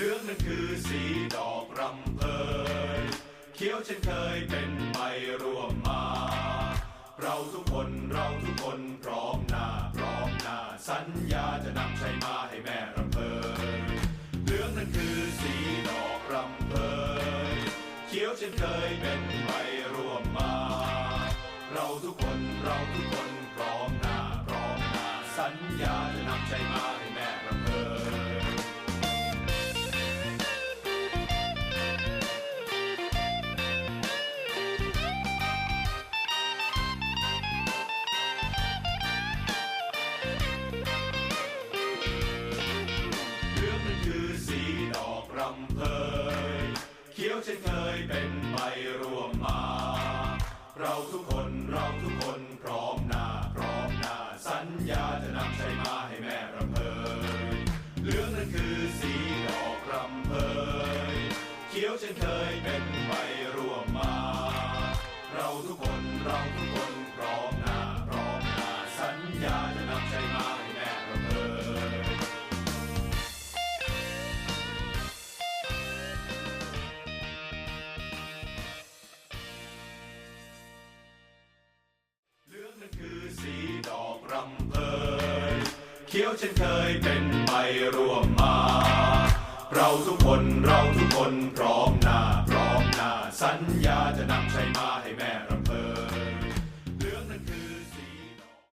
นั่นคือสีดอกรำเพยเขียวเช่นเคยเป็นใบร่วมมา เราทุกคนเราทุกคนพร้อมหน้าพร้อมหน้าสัญญาจะนำชัยมาให้แม่รำเพยเหลืองนั่นคือสีดอกรำเพยเขียวเช่นเคยเป็นใบ เขียวเช่นเคยเป็นไปร่วมมา เราทุกคนเราทุกคนพร้อมหน้าพร้อมหน้าสัญญาจะนำชัยมาให้แม่รำเพยเหลืองนั่นคือสีดอกรำเพยเขียวเช่นเคยเป็น เขียวฉันเคยเป็นไปร่วมมา เราทุกคนเราทุกคนพร้อมหน้าพร้อมหน้าสัญญา